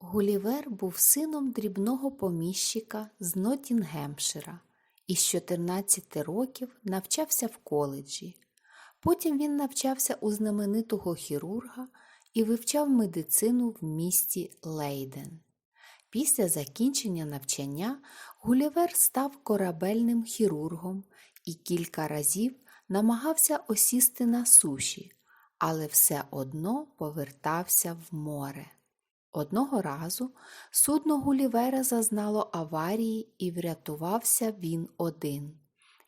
Гулівер був сином дрібного поміщика з Нотінгемшира і з 14 років навчався в коледжі. Потім він навчався у знаменитого хірурга і вивчав медицину в місті Лейден. Після закінчення навчання Гулівер став корабельним хірургом і кілька разів намагався осісти на суші, але все одно повертався в море. Одного разу судно Гулівера зазнало аварії і врятувався він один.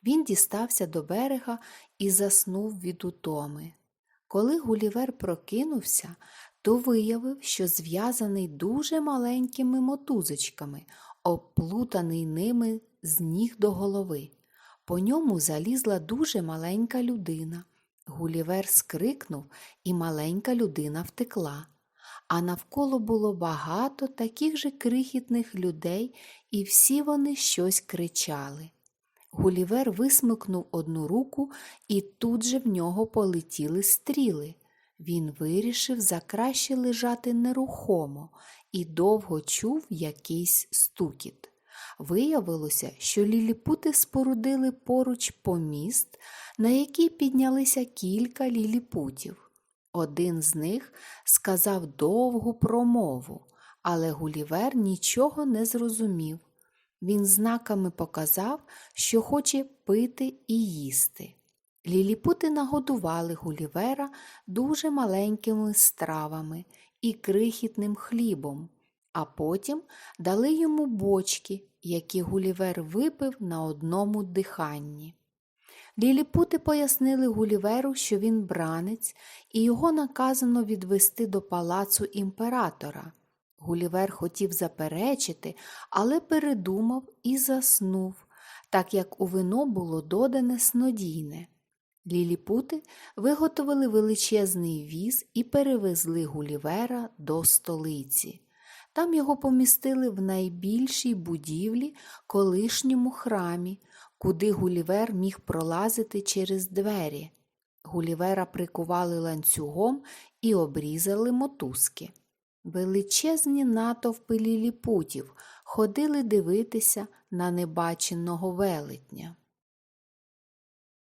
Він дістався до берега і заснув від утоми. Коли Гулівер прокинувся, то виявив, що зв'язаний дуже маленькими мотузочками, обплутаний ними з ніг до голови. По ньому залізла дуже маленька людина. Гулівер скрикнув, і маленька людина втекла. А навколо було багато таких же крихітних людей, і всі вони щось кричали. Гулівер висмикнув одну руку, і тут же в нього полетіли стріли. Він вирішив за краще лежати нерухомо і довго чув якийсь стукіт. Виявилося, що ліліпути спорудили поруч поміст, на який піднялися кілька ліліпутів. Один з них сказав довгу промову, але Гулівер нічого не зрозумів. Він знаками показав, що хоче пити і їсти. Ліліпути нагодували Гулівера дуже маленькими стравами і крихітним хлібом, а потім дали йому бочки, які Гулівер випив на одному диханні. Ліліпути пояснили Гуліверу, що він бранець, і його наказано відвести до палацу імператора. Гулівер хотів заперечити, але передумав і заснув, так як у вино було додане снодійне. Ліліпути виготовили величезний віз і перевезли Гулівера до столиці. Там його помістили в найбільшій будівлі колишньому храмі, куди Гулівер міг пролазити через двері. Гулівера прикували ланцюгом і обрізали мотузки. Величезні натовпи ліліпутів ходили дивитися на небаченого велетня.